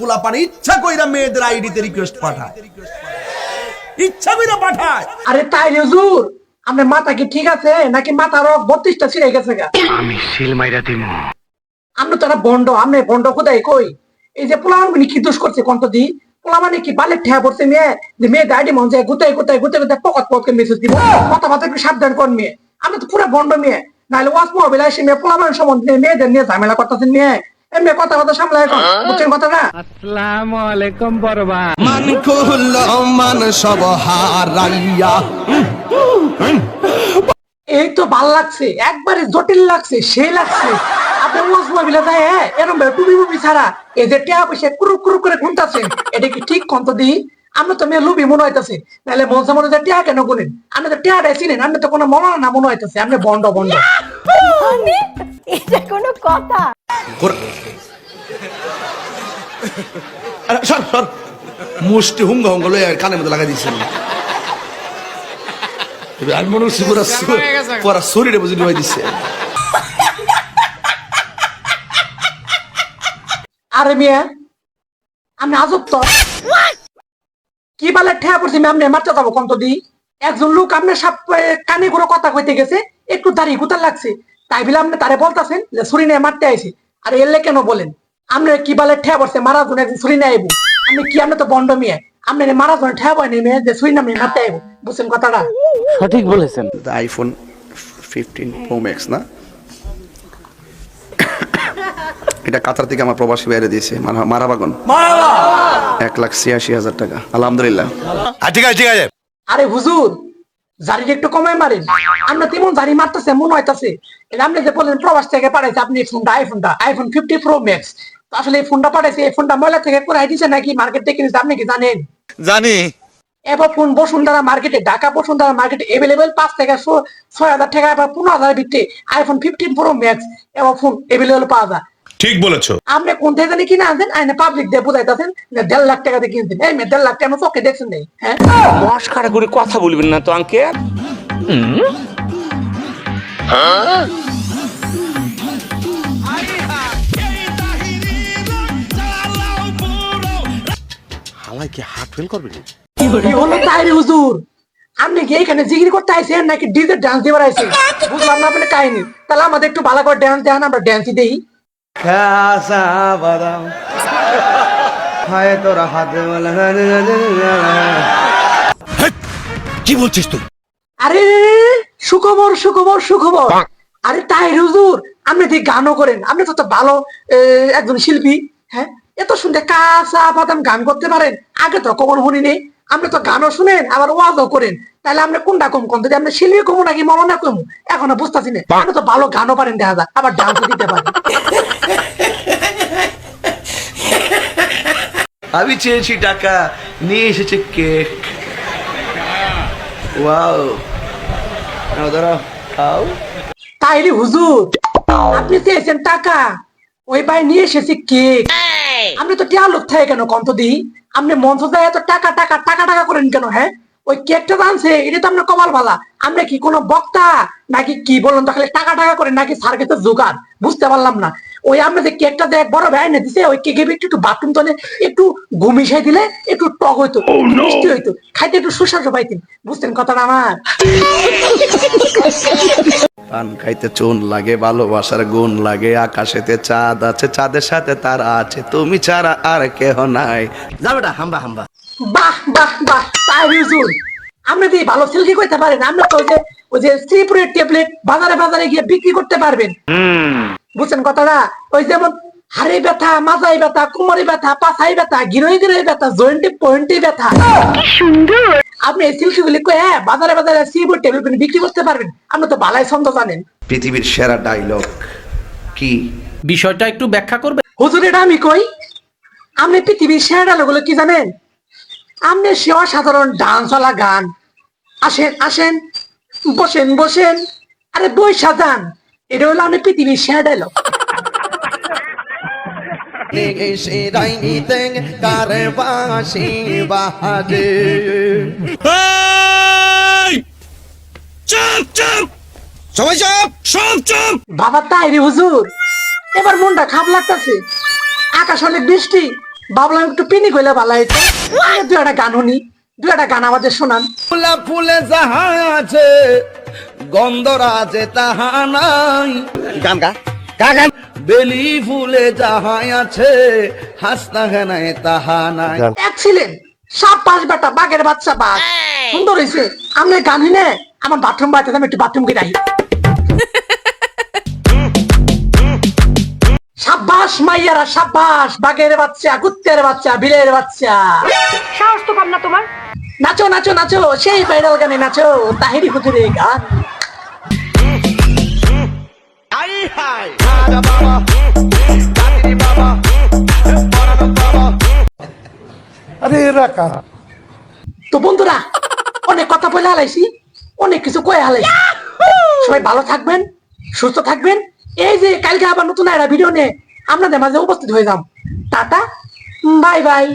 পোলা পানি ইচ্ছা কইরা মেয়েদের আইডিতে রিকোয়েস্ট পাঠায়। ইচ্ছা কইরা পাঠায়। আরে তাই রে হুজুর আপনার মাথা কি ঠিক আছে? নাকি মাথার রক বত্রিশটা ছিঁড়ে গেছে গা? আমি সিল মাইরা দিমু। আমরা তো একটা বন্ড আমি বন্ড কোথায় কই? এই যে পোলামান মানে কি দোষ করছে কন্ত দি? পোলা মানে কি বালের ঠেয়া পড়ছে মেয়ে? যে মেয়ে দাঁড়ি মন যায় গুতাই গুতাই গুতাই গুতাই পকত পকত মেসেজ দিব। কথা কথা একটু সাবধান কর মেয়ে। আমরা তো পুরো বন্ড মেয়ে। নাহলে ওয়াস মোবাইল এসে মেয়ে পোলামান সম্বন্ধে মেয়েদের নিয়ে ঝামেলা করতেছেন মেয়ে। কথা কথা সামলায় আসসালামু আলাইকুম মান কুল মান সব হারাইয়া এই তো ভালো লাগছে একবারে জটিল লাগছে সেই লাগছে। আপনি যায় হ্যাঁ এরকম ভাবে টুপি মুপি ছাড়া এই যে টেয়া পয়সা কুরু কুরু করে ঘুমতাছেন এটা কি ঠিক কন্ত দি? আমরা তো মেয়ে লুবি মনে হইতাছে। নাহলে মনসা মনে টেয়া কেন গুনেন? আপনি তো টেয়াটাই চিনেন আপনি তো কোনো মনে না মনে হইতাছে আপনি বন্ড বন্ড। মানে এটা কোনো কথা। সর সর মুষ্টি হুঙ্গ হুঙ্গ লয়ে কানের মধ্যে লাগাই দিয়েছেন আমি মনে করছি পুরা পুরা শরীরে বুঝি দিচ্ছে আরে মিয়া আমি আজব তো। কি বলে ঠেয়া পড়ছি আমি আপনি মারতে যাব কন্ত দি? একজন লোক আপনার সাপ কানে করে কথা কইতে গেছে একটু দাঁড়িয়ে গুতার লাগছে। তাই বলে আপনি তারে বলতাছেন যে নিয়ে মারতে আইছে। আর এলে কেন বলেন? আপনি কি বলে ঠেয়া পড়ছে? মারা জন্য একজন ছুরি নিয়ে আইবো। আপনি কি? আপনি তো বন্ড মিয়া। আপনি মারা ঠেয়া পায় নেমে যে ছুরি নামে মারতে আইবো। বুঝছেন কথাটা? সঠিক বলেছেন। আইফোন ফিফটিন প্রো ম্যাক্স না? এটা কাতার থেকে আমার প্রবাসী বাইরে দিয়েছে। মারা- মারাবাগন এক লাখ ছিয়াশি হাজার টাকা। আলহামদুলিল্লাহ। আরে হুজুর জারিটা একটু কমায় মারেন। আমরা তেমন জারি মারতেছে মনে হইতাছে। আপনি যে বললেন প্রবাস থেকে পাঠাইছে আপনি এই ফোনটা আইফোনটা আইফোন ফিফটি প্রো ম্যাক্স আসলে এই ফোনটা পাঠাইছে এই ফোনটা ময়লা থেকে করে দিচ্ছে নাকি মার্কেট থেকে কিনেছে আপনি কি জানেন? জানি। এবার ফোন বসুন্ধরা মার্কেটে ঢাকা বসুন্ধরা মার্কেটে এভেলেবেল পাঁচ থেকে ছয় হাজার টাকা পনেরো হাজার ভিত্তি আইফোন ফিফটিন প্রো ম্যাক্স এবার ফোন এভেলেবেল পাওয়া যায়। ঠিক বলেছ। আপনি কোন থেকে জানি কিনে আনছেন? আইনে পাবলিক দিয়ে বুঝাইতেছেন যে দেড় লাখ টাকা দিয়ে কিনছেন। এই মেয়ে দেড় লাখ টাকা আমার চোখে দেখছেন নেই হ্যাঁ? বস খাড়া করে কথা বলবেন না তো আঙ্কেল হালাই কি হার্ট ফেল করবে কি হলো তাই রে হুজুর? আপনি কি এখানে জিগির করতে আইছেন নাকি ডিজে ডান্স দিবার আইছেন? বুঝলাম না আপনি কাহিনী। তাহলে আমাদের একটু ভালো করে ডান্স দেন আমরা ডান্সই দেই। খাসা বাদাম হায় তোরা হাতে কি বলছিস তুই? আরে সুখবর সুখবর সুখবর। আরে তাই হুজুর আপনি তো গানও করেন। আপনি তো তো ভালো একজন শিল্পী হ্যাঁ? এত শুনতে কাঁচা বাদাম গান করতে পারেন। আগে তো কখন শুনি নেই আপনি তো গানও শুনেন আবার ওয়াজও করেন। তাহলে আপনি কোনটা কম কোন আপনি শিল্পী কমু নাকি মরনা কমু? এখনও বুঝতেছি না। আপনি তো ভালো গানও পারেন দেখা যায় আবার ডান্সও দিতে পারেন। আমি চেয়েছি টাকা নিয়ে এসেছে কেক। ওয়াও। নাও দাঁড়াও। খাও। তাইলে হুজুর আপনি চেয়েছেন টাকা। ওই ভাই নিয়ে এসেছি কেক। আপনি তো টিয়া লোক থাকে কেন কন্ত দি? আপনি মঞ্চ দেয় এত টাকা টাকা টাকা টাকা করেন কেন হ্যাঁ? ওই কেকটা জানছে এটা তো আপনার কবাল ভালা আমরা কি কোনো বক্তা? নাকি কি বলুন তো, খালি টাকা টাকা করেন, নাকি সার্কেসের জোগাড় বুঝতে পারলাম না। ওই আপনি যে কেকটা দেখ বড় ভাই না দিছে ওই কেকে একটু একটু বাথরুম তলে একটু ঘুমিয়ে দিলে একটু টক হইতো মিষ্টি হইতো খাইতে একটু সুস্বাদু পাইতেন বুঝতেন কথাটা আমার। পান খাইতে চুন লাগে ভালোবাসার গুণ লাগে আকাশেতে চাঁদ আছে চাঁদের সাথে তারা আছে তুমি ছাড়া আর কেহ নাই। যাবেটা হাম্বা হাম্বা। বাহ বাহ বাহ তাই হুজুর। আপনি যদি ভালো সিল্কি করতে পারেন? আপনি তো ওই যে ওই যে শ্রীপুরের ট্যাবলেট বাজারে বাজারে গিয়ে বিক্রি করতে পারবেন। বুঝছেন কথাটা? ওই যেমন হাড়ি ব্যথা মাজাই ব্যথা কোমরে ব্যথা পাছাই ব্যথা গিরোই গিরোই ব্যথা জয়েন্টে পয়েন্টে ব্যথা। আপনি এই সিল্কি গুলি হ্যাঁ বাজারে বাজারে শ্রীপুর ট্যাবলেট বিক্রি করতে পারবেন। আপনি তো বালাই ছন্দ জানেন। পৃথিবীর সেরা ডায়লগ কি? বিষয়টা একটু ব্যাখ্যা করবে হুজুর এটা আমি কই? আপনি পৃথিবীর সেরা ডায়লগুলো কি জানেন? আপনি সে অসাধারণ ডান্সওয়ালা গান। আসেন আসেন বসেন বসেন। আরে বই সাজান এটা হলো আপনি পৃথিবীর সেরা ডায়লগ চাপ চাপ সবাই চাপ সব চাপ বাবা তাই রে হুজুর। এবার মনটা খারাপ লাগতেছে। আকাশ অনেক বৃষ্টি। ভাবলাম একটু পিনি কইলে ভালো হইতো। দু একটা গান শুনি দু একটা গান আমাদের শোনান। ফুলা ফুলে যাহা আছে গন্ধরাজে তাহা নাই। গান গা। গা গান বেলি ফুলে যাহা আছে হাসনা হেনায় তাহা নাই। এক্সিলেন্ট সাপ পাঁচ বেটা বাঘের বাচ্চা বাঘ। সুন্দর হয়েছে আমি গান শুনে আমার বাথরুম বাড়িতে আমি একটু বাথরুম গিয়ে রাখি সাব্বাস মাইয়ারা সাব্বাস। বাঘের বাচ্চা কুত্তের বাচ্চা বিলের বাচ্চা। সাহস তো কম না তোমার। নাচো নাচো নাচো সেই ভাইরাল গানে নাচো তাহিরি হুজুরে গান। তো বন্ধুরা অনেক কথা বলে হালাইছি অনেক কিছু কয়ে হালাইছি। সবাই ভালো থাকবেন সুস্থ থাকবেন। এই যে কালকে আবার নতুন একটা ভিডিও নিয়ে আপনাদের মাঝে উপস্থিত হয়ে যাম। Tata bye bye